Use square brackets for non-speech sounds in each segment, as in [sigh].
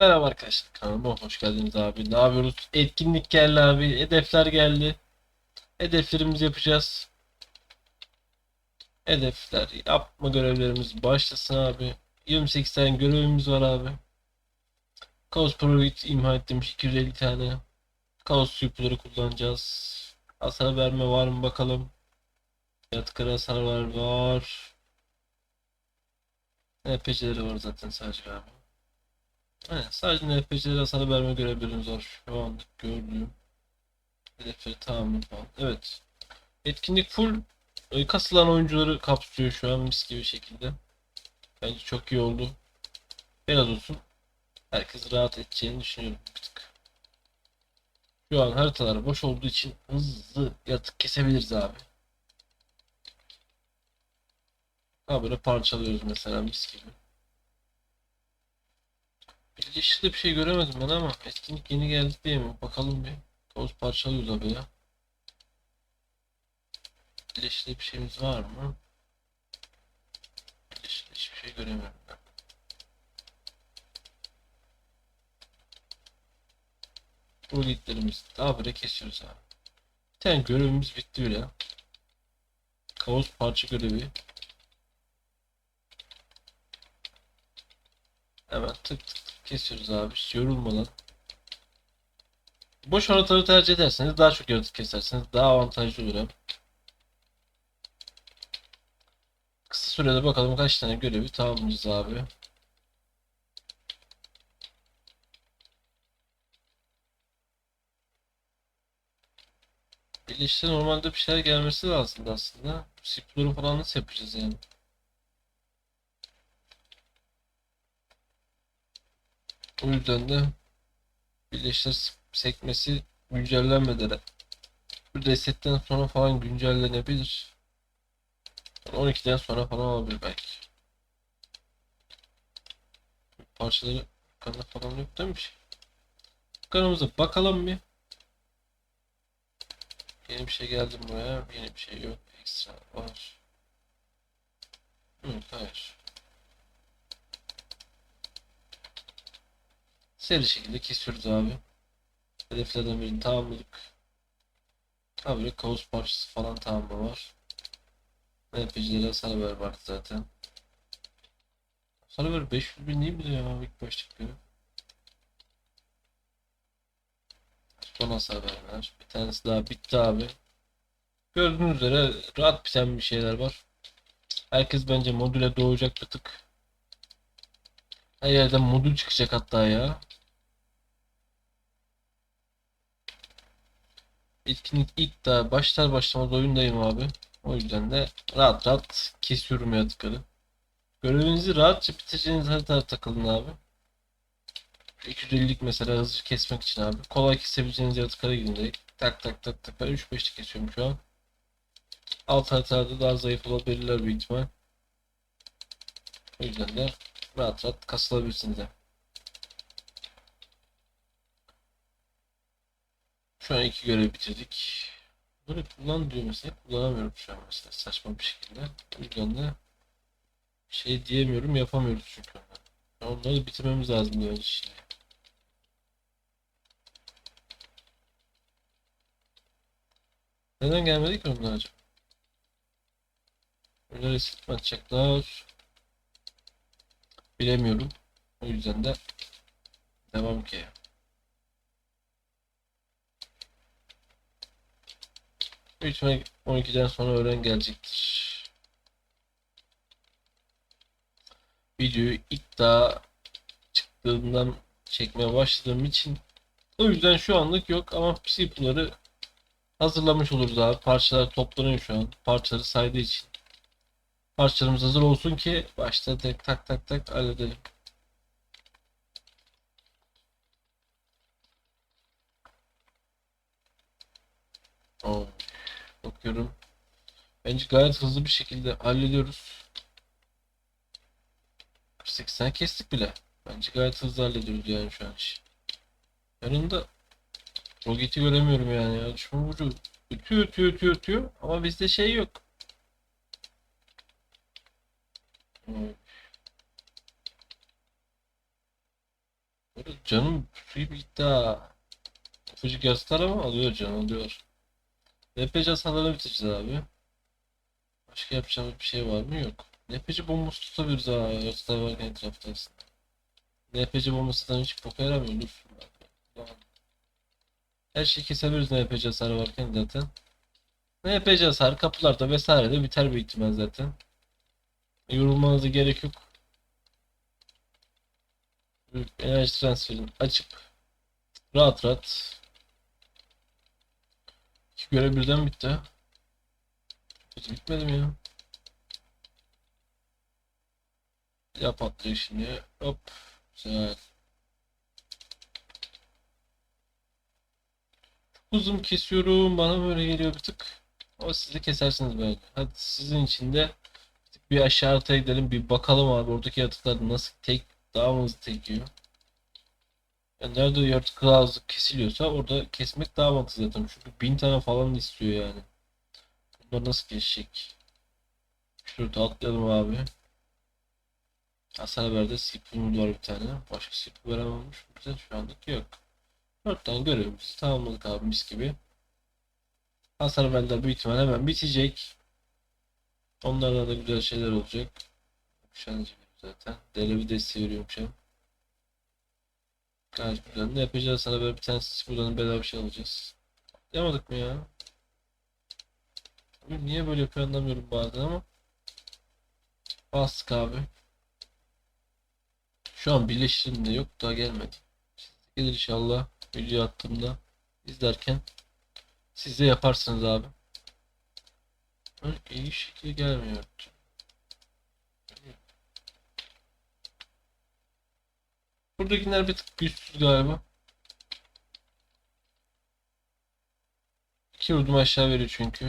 Merhaba arkadaşlar kanalıma hoş geldiniz abi. Ne yapıyoruz? Etkinlik geldi abi. Hedefler geldi. Hedeflerimizi yapacağız. Hedefler yapma görevlerimiz başlasın abi. 28 tane görevimiz var abi. Kaos Provid imha ettirmiş 250 tane. Kaos suyupuları kullanacağız. Hasar verme var mı bakalım. Yatkara hasar var var. NPC'leri var zaten sadece abi. Aynen, sadece NPC'lere hasar verme görevlerimiz var. Şu an gördüğüm. Hedefleri tamamı falan. Evet. Etkinlik full e, kasılan oyuncuları kapsıyor şu an mis gibi şekilde. Bence çok iyi oldu. Biraz olsun. Herkes rahat edeceğini düşünüyorum bir tık. Şu an haritalar boş olduğu için hızlı yatık kesebiliriz abi. Ha böyle parçalıyoruz mesela mis gibi. Birleşikte bir şey göremedim ben ama etkinlik yeni geldi diye mi? Bakalım bir. Toz parçalıyoruz abi ya. Birleşikte bir şeyimiz var mı? Birleşikte hiçbir şey göremiyorum ben. Bu gitlerimiz daha böyle kesiyoruz abi. Bir tane görevimiz bitti bile. Kaos parça görevi. Hemen tık tık kesiyoruz abi. Hiç yorulmadan. Boş haritaları tercih ederseniz daha çok yaratık keserseniz daha avantajlı olur. Kısa sürede bakalım kaç tane görevi tamamlayacağız abi. Birleşte normalde bir şeyler gelmesi lazım aslında. Siploru falan nasıl yapacağız yani? O yüzden de birleştir sekmesi güncellenmeden bir resetten sonra falan güncellenebilir. 12'den sonra falan olabilir belki. Parçaları yukarıda falan yok şey? Kanalımıza bakalım bir. Yeni bir şey geldi buraya. Yeni bir şey yok. Ekstra var. Yok hayır. Seri şekilde kesiyoruz abi. Hedeflerden birini tamamladık. Ha böyle kaos parçası falan tamamı var. NPC'lere hasar ver var zaten. Hasar ver 500 bin değil mi ya ilk başlık göre? Son hasar vermeler. Bir tanesi daha bitti abi. Gördüğünüz üzere rahat biten bir şeyler var. Herkes bence modüle doğacak bir tık. Her yerden modül çıkacak hatta ya. Etkinlik ilk daha başlar başlamaz oyundayım abi. O yüzden de rahat rahat kesiyorum yaratıkları. Görevinizi rahatça bitireceğiniz haritalara takılın abi. 250'lik mesela hızlı kesmek için abi. Kolay kesebileceğiniz yaratıklara gidin. Tak tak tak tak. Ben 3-5'lik kesiyorum şu an. Alt haritalarda daha zayıf olabilirler büyük ihtimal. O yüzden de rahat rahat kasılabilirsiniz de. Şu an iki görev bitirdik. Böyle kullan diyor mesela. Kullanamıyorum şu an mesela saçma bir şekilde. O yüzden de şey diyemiyorum yapamıyoruz çünkü onları. Onları bitirmemiz lazım yani şimdi. Neden gelmedi ki onlar acaba? Öyle reset mi atacaklar? Bilemiyorum. O yüzden de devam ki. Büyük ihtimalle 12'den sonra öğren gelecektir. Videoyu ilk daha çıktığından çekmeye başladığım için o yüzden şu anlık yok ama psipoları hazırlamış oluruz abi. Parçalar toplanıyor şu an. Parçaları saydığı için. Parçalarımız hazır olsun ki başta tek tak tak tak halledelim. Oo. Bakıyorum. Bence gayet hızlı bir şekilde hallediyoruz. 48 tane kestik bile. Bence gayet hızlı hallediyoruz yani şu an işi. Yanında roketi göremiyorum yani ya. Düşman vurucu ötüyor ötüyor ötüyor ötüyor ama bizde şey yok. Canım suyu bir gitti ha. Çocuk yastıklar ama alıyor can alıyor. NPC hasarlarını bitireceğiz abi. Başka yapacağımız bir şey var mı? Yok. NPC bombası tutabiliriz ha. Yastıklar varken etrafta aslında. NPC bombasından hiç boka yaramıyor. Dur. Her şeyi kesebiliriz NPC hasarı varken zaten. NPC hasarı kapılarda vesaire de biter büyük ihtimal zaten. Yorulmanıza gerek yok. Enerji transferini açıp rahat rahat görev birden bitti. Hiç bitmedi mi ya? Yap şimdi. Hop. Güzel. Uzun kesiyorum. Bana böyle geliyor bir tık. Ama siz de kesersiniz böyle. Hadi sizin için de bir aşağı gidelim. Bir bakalım abi oradaki yaratıklar nasıl tek daha mı hızlı tek yiyor. Yani nerede yaratık hızlı kesiliyorsa orada kesmek daha mantıklı zaten. Çünkü bin tane falan istiyor yani. Bunlar nasıl geçecek? Şurada atlayalım abi. Hasar haberde sipimiz var bir tane. Başka sip verememiş. Güzel şu anlık yok. 4 tane görevimizi tamamladık abi mis gibi. Hasar haberler büyük ihtimal hemen bitecek. Onlardan da güzel şeyler olacak. Kuşanıcı zaten. Delevi desteği veriyorum şu güzel. Ne yapacağız sana böyle bir tane buradan bedava bir şey alacağız. Yapmadık mı ya? Niye böyle yapıyor anlamıyorum bazen ama. Bastık abi. Şu an birleştirim de yok daha gelmedi. Gelir inşallah video attığımda izlerken siz de yaparsınız abi. Öyle iyi şekilde gelmiyor. Buradakiler bir tık güçsüz galiba. İki vurdum aşağı veriyor çünkü.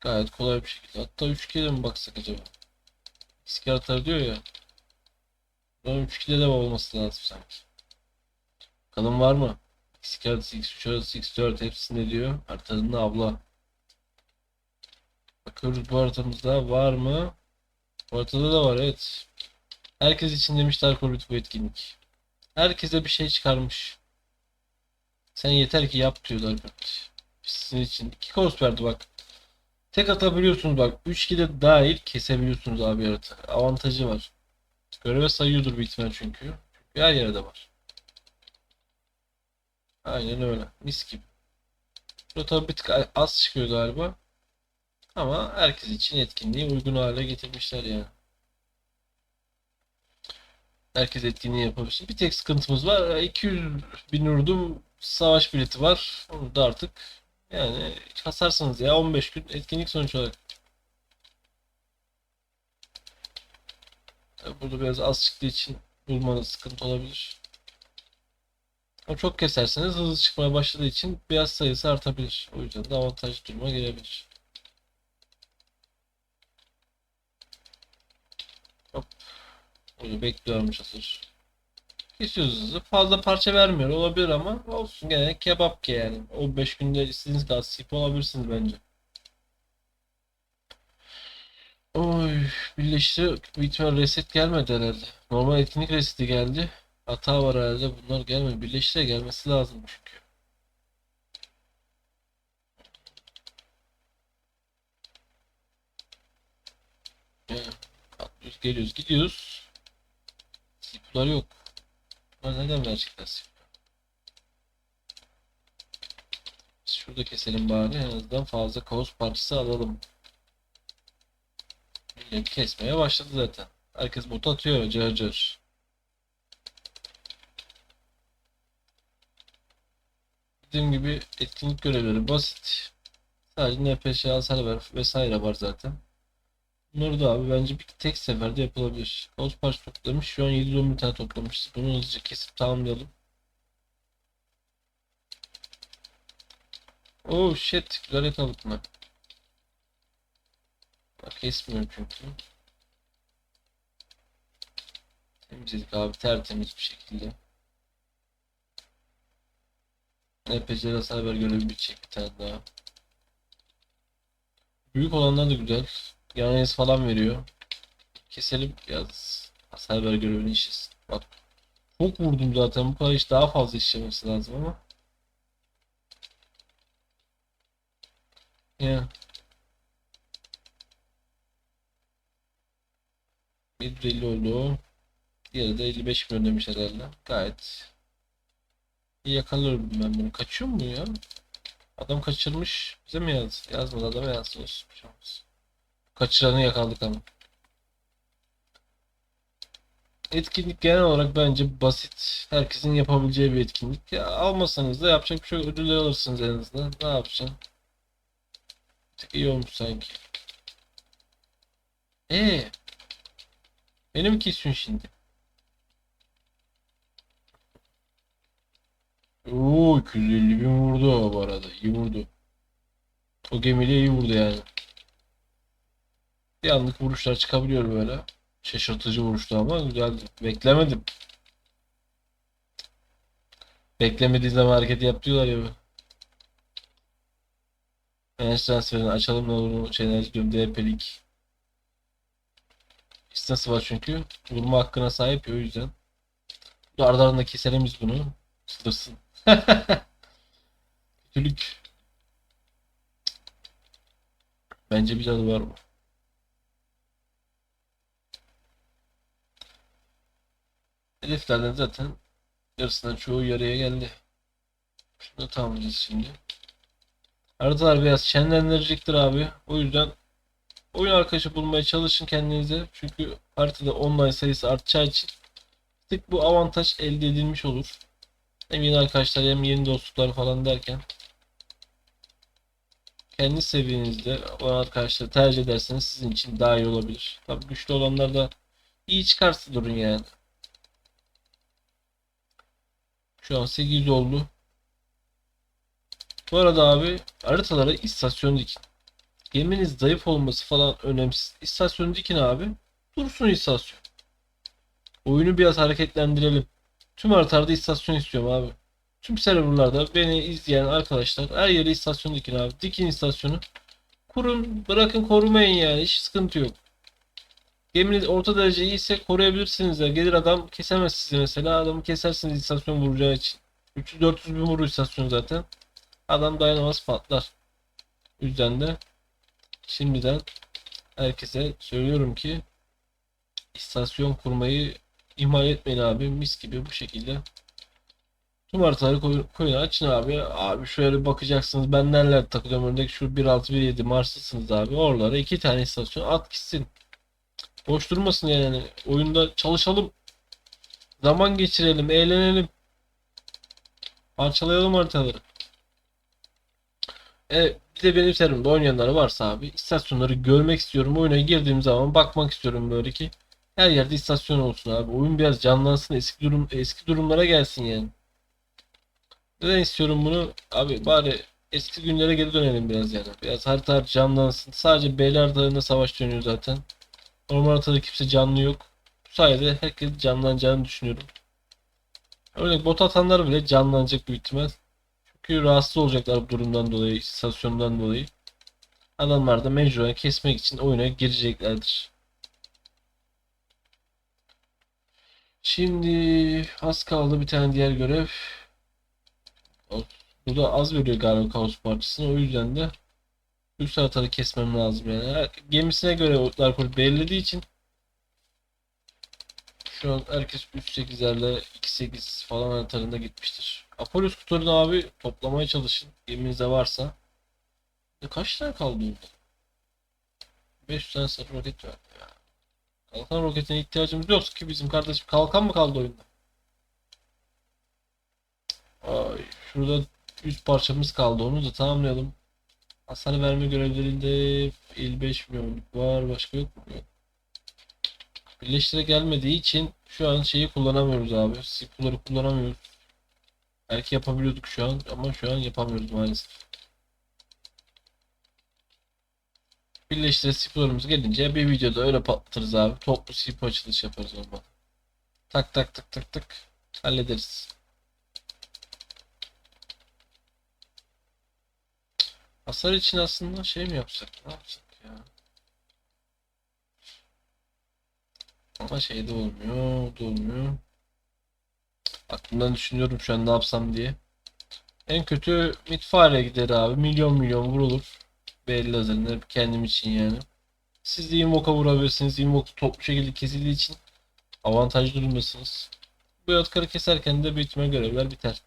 Gayet kolay bir şekilde. Hatta 3 kere mi baksak acaba? İski atar diyor ya. Bunun 3 kere de olması lazım sanki. Bakalım var mı? X2 artı X3 artı X4 hepsinde diyor. Haritanın abla. Bakıyoruz bu haritamızda var mı? Bu haritada da var evet. Herkes için demişler Corvette bu etkinlik. Herkese bir şey çıkarmış. Sen yeter ki yap diyorlar. Sizin için. iki kors verdi bak. Tek atabiliyorsunuz bak. 3 kile dahil kesebiliyorsunuz abi yaratı. Avantajı var. Göreve sayıyordur büyük ihtimal çünkü. Çünkü her yerde var. Aynen öyle. Mis gibi. Burada tabii bir tık az çıkıyor galiba. Ama herkes için etkinliği uygun hale getirmişler yani. Herkes etkinliği yapabilsin. Bir tek sıkıntımız var. 200 bin urdum savaş bileti var. Onu da artık yani kasarsınız ya 15 gün etkinlik sonuç olarak. Tabii burada biraz az çıktığı için bulmanız sıkıntı olabilir. Ama çok keserseniz hızlı çıkmaya başladığı için biraz sayısı artabilir. O yüzden de avantajlı duruma gelebilir. Bunu bekliyormuş hazır. Hızlı. Fazla parça vermiyor olabilir ama olsun gene kebap ki yani. O 5 günde istediğiniz kadar sip olabilirsiniz bence. Oy birleşti. İhtimal reset gelmedi herhalde. Normal etkinlik reseti geldi. Hata var herhalde. Bunlar gelmedi. Birleşti gelmesi lazım çünkü. Atlıyoruz, geliyoruz, gidiyoruz. Sipler yok. Bunlar neden verecekler? Biz şurada keselim bari. En azından fazla kaos parçası alalım. Kesmeye başladı zaten. Herkes bot atıyor cır cır. Dediğim gibi etkinlik görevleri basit. Sadece NPS hasar ver vesaire var zaten. Bunları da abi bence bir tek seferde yapılabilir. Kaos parça toplamış. Şu an 711 tane toplamışız. Bunu hızlıca kesip tamamlayalım. Oh shit. Güzel yakaladık mı? Kesmiyor çünkü. Temizledik abi tertemiz bir şekilde. NPC'de hasar ver görevi bitecek bir tane daha. Büyük olanlar da güzel. Yan falan veriyor. Keselim yaz. Hasar ver görevini işiz. Bak. Çok vurdum zaten. Bu kadar iş daha fazla işlemesi lazım ama. Ya. 150 oldu. Diğeri de 55 milyon demiş herhalde. Gayet yakalıyorum ben bunu. Kaçıyor mu ya? Adam kaçırmış. Bize mi yazdı? Yazmadı adama yazdı olsun. Bir şey olmaz. Kaçıranı yakaladık ama. Etkinlik genel olarak bence basit. Herkesin yapabileceği bir etkinlik. Ya almasanız da yapacak bir şey yok. Alırsınız en azından. Ne yapacaksın? Bir tık iyi olmuş sanki. Ee, beni mi kesiyorsun şimdi? Oo 250 bin vurdu bu arada. İyi vurdu. O gemiyle iyi vurdu yani. Bir anlık vuruşlar çıkabiliyor böyle. Şaşırtıcı vuruştu ama güzeldi. Beklemedim. Beklemediği zaman hareket yap ya. Enerji transferini açalım ne olur şey enerji diyorum DP'lik. İstası var çünkü. Vurma hakkına sahip ya o yüzden. Arda arda keselim biz bunu. Sılırsın. [laughs] Kötülük. Bence bir cadı var mı? Hedeflerden zaten yarısından çoğu yarıya geldi. Şunu tamamlayacağız şimdi. Haritalar biraz şenlendirecektir abi. O yüzden oyun arkadaşı bulmaya çalışın kendinize. Çünkü haritada online sayısı artacağı için tık bu avantaj elde edilmiş olur. Hem yeni arkadaşlar hem yeni dostluklar falan derken kendi seviyenizde olan arkadaşları tercih ederseniz sizin için daha iyi olabilir. Tabii güçlü olanlar da iyi çıkarsa durun yani. Şu an 800 oldu. Bu arada abi haritalara istasyon dikin. Geminiz zayıf olması falan önemsiz. İstasyon dikin abi. Dursun istasyon. Oyunu biraz hareketlendirelim. Tüm haritalarda istasyon istiyorum abi. Tüm serverlarda beni izleyen arkadaşlar her yere istasyon dikin abi. Dikin istasyonu. Kurun, bırakın korumayın yani. Hiç sıkıntı yok. Geminiz orta derece iyiyse koruyabilirsiniz de. Gelir adam kesemez sizi mesela. Adamı kesersiniz istasyon vuracağı için. 300-400 bin vurur istasyon zaten. Adam dayanamaz patlar. O yüzden de şimdiden herkese söylüyorum ki istasyon kurmayı ihmal etmeyin abi. Mis gibi bu şekilde. Tüm haritaları koy, koyun açın abi. Abi şöyle bakacaksınız. Ben nereler takılıyorum. Örnek şu 1.6 1.7 Mars'tasınız abi. Oralara iki tane istasyon at gitsin. Boş durmasın yani. Oyunda çalışalım. Zaman geçirelim. Eğlenelim. Parçalayalım haritaları. E, bir de benim serimde oynayanlar varsa abi istasyonları görmek istiyorum. Oyuna girdiğim zaman bakmak istiyorum böyle ki her yerde istasyon olsun abi. Oyun biraz canlansın, eski durum eski durumlara gelsin yani. Neden istiyorum bunu? Abi bari eski günlere geri dönelim biraz yani. Biraz harita canlansın. Sadece Beyler Dağı'nda savaş dönüyor zaten. Normal haritada kimse canlı yok. Bu sayede herkes canlanacağını düşünüyorum. Örnek bot atanlar bile canlanacak büyük ihtimal. Çünkü rahatsız olacaklar bu durumdan dolayı, istasyondan dolayı. Adamlar da mecburen kesmek için oyuna gireceklerdir. Şimdi az kaldı bir tane diğer görev. O- Burada az veriyor galiba Kaos Partisi'ne. O yüzden de üst haritaları kesmem lazım yani. Gemisine göre otlar kolu belirlediği için şu an herkes 3.8'lerle 2.8 falan haritalarında gitmiştir. Apollos kutularını abi toplamaya çalışın. Geminizde varsa. E kaç tane kaldı orada? 500 tane sarı roket var. Kalkan roketine ihtiyacımız yok ki bizim kardeşim. Kalkan mı kaldı oyunda? Ay, şurada 100 parçamız kaldı. Onu da tamamlayalım. Hasar verme görevlerinde 55 milyonluk var. Başka yok mu? Birleştire gelmediği için şu an şeyi kullanamıyoruz abi. Sipuları kullanamıyoruz. Belki yapabiliyorduk şu an ama şu an yapamıyoruz maalesef. Birleştire sipularımız gelince bir videoda öyle patlatırız abi. Toplu sipu açılış yaparız olmadı. Tak tak tak tak tak hallederiz. Hasar için aslında şey mi yapsak? Ne yapsak ya? Ama şey de olmuyor, o da olmuyor. Aklımdan düşünüyorum şu an ne yapsam diye. En kötü Midfire'a gider abi. Milyon milyon vurulur. Belli lazerinde kendim için yani. Siz de Invoke'a vurabilirsiniz. Invoke toplu şekilde kesildiği için avantajlı durumdasınız. Bu yatkarı keserken de büyük ihtimal görevler biter.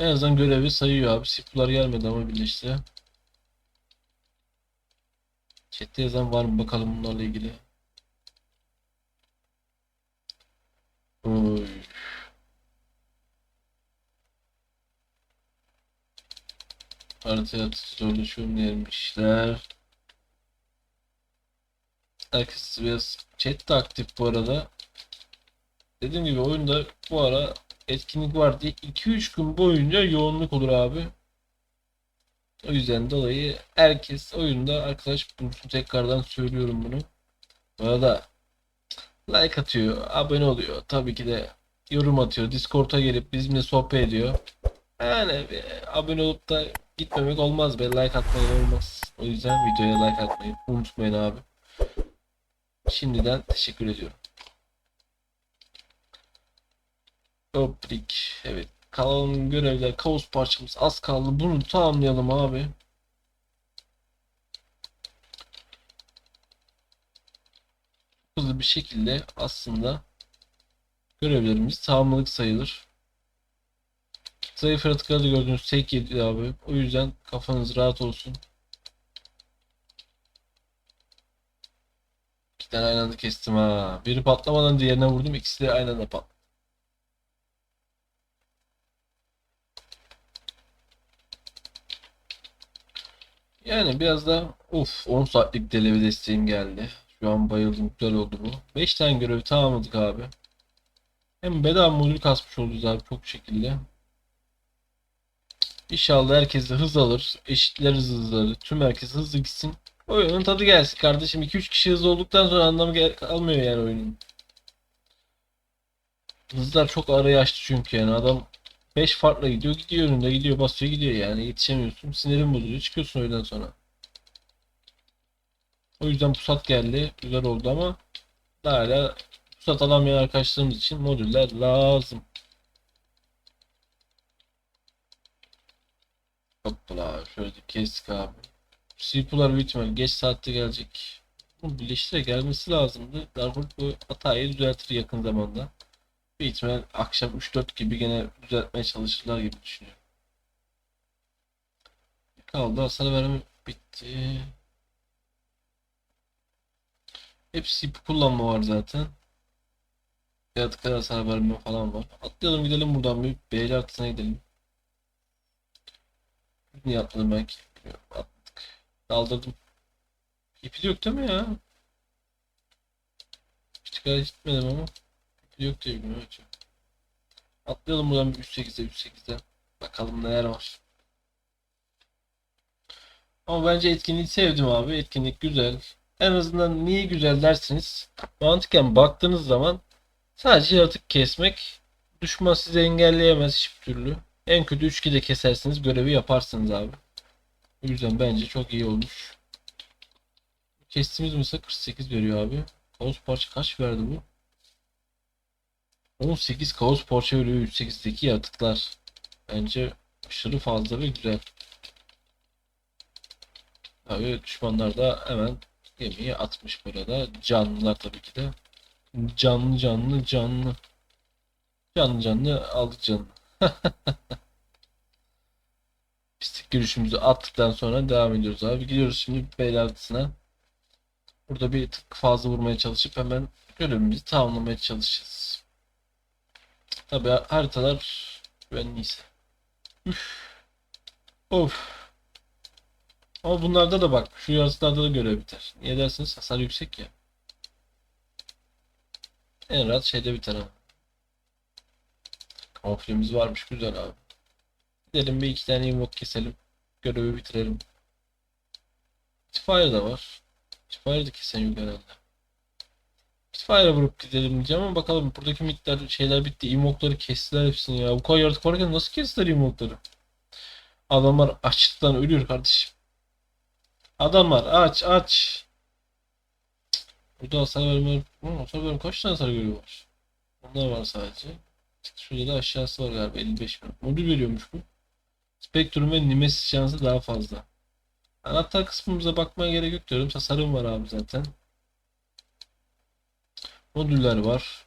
En azından görevi sayıyor abi. Sipular gelmedi ama birleşti. Chat'te yazan var mı bakalım bunlarla ilgili. Oy. Haritaya zorlaşıyorum diyemişler. Herkes biraz chat de aktif bu arada. Dediğim gibi oyunda bu ara etkinlik var diye 2-3 gün boyunca yoğunluk olur abi. O yüzden dolayı herkes oyunda arkadaş bulsun tekrardan söylüyorum bunu. Bu arada like atıyor, abone oluyor. Tabii ki de yorum atıyor. Discord'a gelip bizimle sohbet ediyor. Yani abone olup da gitmemek olmaz be. Like atmayı olmaz. O yüzden videoya like atmayı unutmayın abi. Şimdiden teşekkür ediyorum. Toprik. Evet. Kalan görevler, kaos parçamız az kaldı. Bunu tamamlayalım abi. Hızlı bir şekilde aslında görevlerimiz tamamladık sayılır. Zayıf yaratıkları gördüğünüz tek yedi abi. O yüzden kafanız rahat olsun. İki tane aynı anda kestim ha. Biri patlamadan diğerine vurdum. İkisi de aynı anda patladı. Yani biraz da uf 10 saatlik delivery desteğim geldi. Şu an bayıldım. Güzel oldu bu. 5 tane görevi tamamladık abi. Hem bedava modül kasmış olacağız abi çok şekilde. İnşallah herkes de hız alır. Eşitler hızları. Tüm herkes hızlı gitsin. Oyunun tadı gelsin kardeşim. 2-3 kişi hızlı olduktan sonra anlamı kalmıyor yani oyunun. Hızlar çok araya açtı çünkü yani adam 5 farkla gidiyor gidiyor önünde gidiyor basıyor gidiyor yani yetişemiyorsun. Sinirin bozuluyor çıkıyorsun oyundan sonra. O yüzden pusat geldi. Güzel oldu ama daha hala pusat alamayan arkadaşlarımız için modüller lazım. Hoppala şöyle kestik abi. Büyük ihtimal geç saatte gelecek. Bu birleştire gelmesi lazımdı. Darfur bu hatayı düzeltir yakın zamanda. Büyük ihtimal akşam 3-4 gibi gene düzeltmeye çalışırlar gibi düşünüyorum. Kaldı hasar verme bitti. Hep CPU kullanma var zaten. Yaratıklar hasar verme falan var. Atlayalım gidelim buradan bir B'li artısına gidelim. Niye atladım belki? Atladık. Kaldırdım. İpi yok değil mi ya? Hiç dikkat etmedim ama. Yok diye bilmiyorum. Evet. Atlayalım buradan bir 3.8'e 3.8'e. Bakalım neler var. Ama bence etkinliği sevdim abi. Etkinlik güzel. En azından niye güzel dersiniz. Mantıken baktığınız zaman sadece yaratık kesmek düşman sizi engelleyemez hiçbir türlü. En kötü 3 de kesersiniz görevi yaparsınız abi. O yüzden bence çok iyi olmuş. Kestiğimiz mesela 48 veriyor abi. Kaos parça kaç verdi bu? 18 kaos parça veriyor 3.8'deki yaratıklar. Bence aşırı fazla ve güzel. Abi düşmanlar da hemen gemiyi atmış burada. Canlılar tabii ki de. Canlı canlı canlı. Canlı canlı aldık canını. [laughs] Pislik görüşümüzü attıktan sonra devam ediyoruz abi. Gidiyoruz şimdi Beyler'dısına. Burada bir tık fazla vurmaya çalışıp hemen görevimizi tamamlamaya çalışacağız. Tabii haritalar güvenliyse. Üf. Of. Ama bunlarda da bak şu yarıslarda da görev biter. Niye dersiniz? Hasar yüksek ya. En rahat şeyde biter ha. Kamuflemiz varmış güzel abi. Gidelim bir iki tane invoke keselim. Görevi bitirelim. Fire da var. Fire de kesen yok herhalde. Fire vurup gidelim diyeceğim ama bakalım buradaki miktar şeyler bitti. Invoke'ları kestiler hepsini ya. Bu kadar yaratık varken nasıl kestiler invoke'ları? Adamlar açlıktan ölüyor kardeşim. Adamlar aç aç. Burada hasar verme... Hasar verme kaç tane hasar görüyor var? Onlar var sadece. Şurada da aşağısı var galiba 55 bin. Modül veriyormuş bu. Spektrum ve Nemesis şansı daha fazla. Anahtar kısmımıza bakmaya gerek yok diyorum. Tasarım var abi zaten. Modüller var.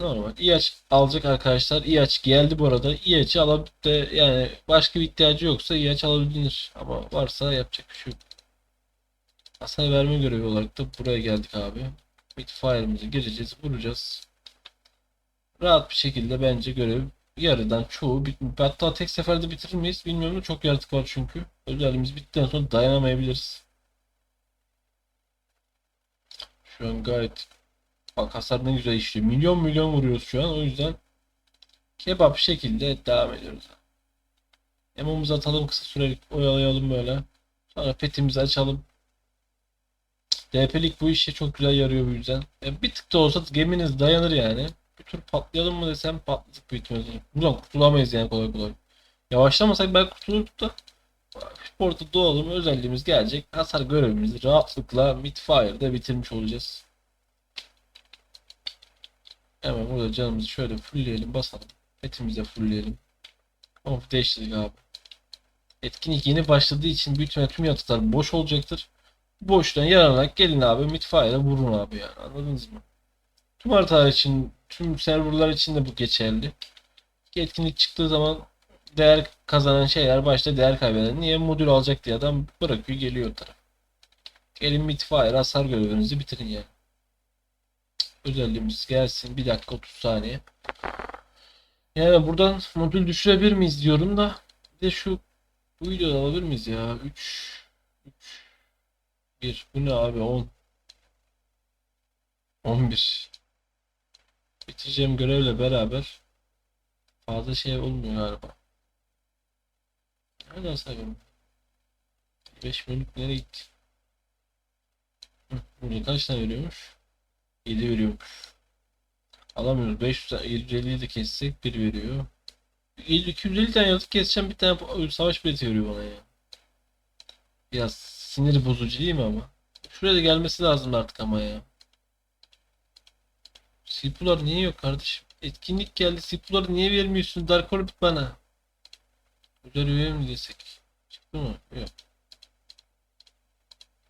Normal. İyaç alacak arkadaşlar. İyaç geldi bu arada. İyaç'ı alıp da yani başka bir ihtiyacı yoksa İyaç alabilir. Ama varsa yapacak bir şey yok. Hasar verme görevi olarak da buraya geldik abi. Midfire'ımıza gireceğiz. Vuracağız. Rahat bir şekilde bence görev yarıdan çoğu bitmiş. Hatta tek seferde bitirir miyiz bilmiyorum çok yaratık var çünkü. Özelliğimiz bittikten sonra dayanamayabiliriz. Şu an gayet bak hasar ne güzel işliyor. Milyon milyon vuruyoruz şu an o yüzden kebap şekilde devam ediyoruz. Emo'muzu atalım kısa sürelik oyalayalım böyle. Sonra petimizi açalım. DP'lik bu işe çok güzel yarıyor bu yüzden. E, bir tık da olsa geminiz dayanır yani. Bir tur patlayalım mı desem patladık büyük ihtimalle. Buradan kurtulamayız yani kolay kolay. Yavaşlamasak belki kurtulurduk da. Sporta doğalım özelliğimiz gelecek. Hasar görevimizi rahatlıkla midfire'da bitirmiş olacağız. Hemen burada canımızı şöyle fullleyelim basalım. Petimizi de fullleyelim. Of değiştirdik abi. Etkinlik yeni başladığı için büyük ihtimalle tüm yaratıklar boş olacaktır. Boştan yaranarak gelin abi midfire'a vurun abi yani anladınız mı? Tüm haritalar için, tüm serverlar için de bu geçerli. Etkinlik çıktığı zaman değer kazanan şeyler başta değer kaybeden. Niye modül alacak diye adam bırakıyor geliyor taraf. Gelin midfire hasar görevinizi bitirin yani. Özelliğimiz gelsin. 1 dakika 30 saniye. Yani buradan modül düşürebilir miyiz diyorum da. De şu bu videoda alabilir miyiz ya? 3 3 1 bu ne abi 10 11 bitireceğim görevle beraber fazla şey olmuyor galiba. Nereden sayıyorum? 5 bölük nereye gitti? Burada kaç tane veriyormuş? 7 veriyormuş. Alamıyoruz. 500 tane 750'yi de kessek 1 veriyor. 250 tane yazık keseceğim bir tane savaş bileti veriyor bana ya. Biraz sinir bozucu değil mi ama? Şuraya da gelmesi lazım artık ama ya. Sipular niye yok kardeşim? Etkinlik geldi. Sipuları niye vermiyorsun? Dark Orbit bana. Güzel üye mi desek? Çıktı mı? Yok.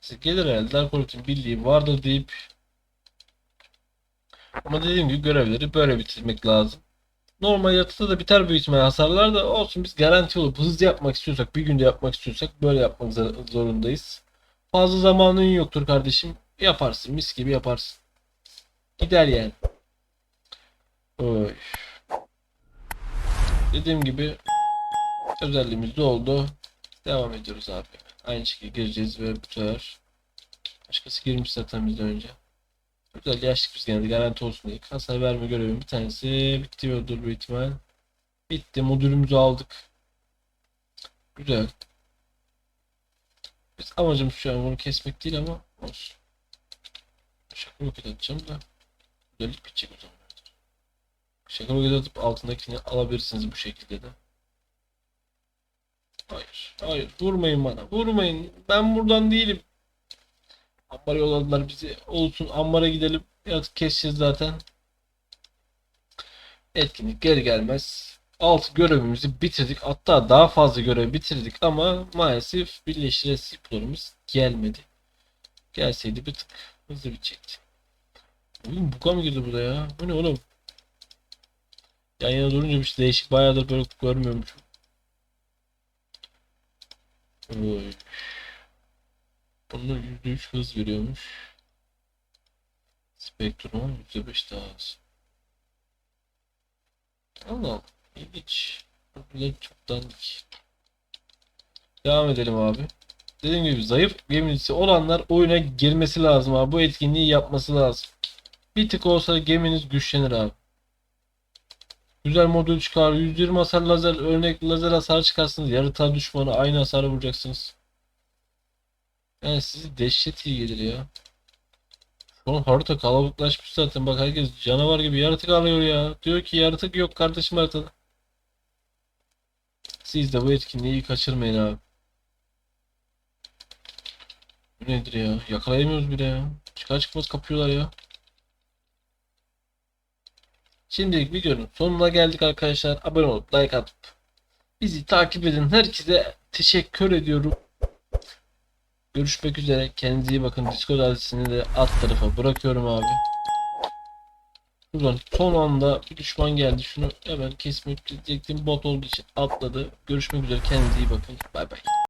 Neyse, gelir herhalde. Orbit'in bildiği vardır deyip ama dediğim gibi görevleri böyle bitirmek lazım. Normal yatıda da biter büyük ihtimalle hasarlar da olsun biz garanti olup hızlı yapmak istiyorsak bir günde yapmak istiyorsak böyle yapmak zorundayız. Fazla zamanın yoktur kardeşim. Yaparsın mis gibi yaparsın. Gider yani. Oy. Dediğim gibi özelliğimiz de oldu. Devam ediyoruz abi. Aynı şekilde gireceğiz ve bu sefer başkası girmiş zaten bizden önce. Güzel yaşlık biz genelde garanti olsun diye. Hasar verme görevim bir tanesi bitti ve dur bir ihtimal. Bitti modülümüzü aldık. Güzel. Biz amacımız şu an bunu kesmek değil ama olsun. Şaka roket atacağım da. Güzellik bitecek o zaman. Şaka roket atıp altındakini alabilirsiniz bu şekilde de. Hayır. Hayır. Vurmayın bana. Vurmayın. Ben buradan değilim. Ambar yolladılar bizi. Olsun Ambar'a gidelim. Yatık keseceğiz zaten. Etkinlik geri gelmez. Alt görevimizi bitirdik. Hatta daha fazla görev bitirdik ama maalesef birleştire siplarımız gelmedi. Gelseydi bir tık hızlı bitecekti. Oğlum buka mı girdi burada ya? Bu ne oğlum? Yan yana durunca bir şey değişik. Bayağıdır böyle görmüyormuşum. Oy. Bunda %3 hız veriyormuş. Spektrum %5 daha az. Allah Allah. İlginç. Bile çok dandik. Devam edelim abi. Dediğim gibi zayıf gemisi olanlar oyuna girmesi lazım abi. Bu etkinliği yapması lazım. Bir tık olsa geminiz güçlenir abi. Güzel modül çıkar. 120 hasar lazer örnek lazer hasar çıkarsınız. Yarıta düşmanı aynı hasarı vuracaksınız. Yani sizi dehşet iyi gelir ya. Şu an harita kalabalıklaşmış zaten. Bak herkes canavar gibi yaratık alıyor ya. Diyor ki yaratık yok kardeşim haritada. Siz de bu etkinliği kaçırmayın abi. Bu nedir ya? Yakalayamıyoruz bile ya. Çıkar çıkmaz kapıyorlar ya. Şimdilik videonun sonuna geldik arkadaşlar. Abone olup like atıp bizi takip edin. Herkese teşekkür ediyorum. Görüşmek üzere. Kendinize iyi bakın. Discord adresini de alt tarafa bırakıyorum abi. Ulan son anda bir düşman geldi. Şunu hemen kesmek diyecektim. Bot olduğu için atladı. Görüşmek üzere. Kendinize iyi bakın. Bay bay.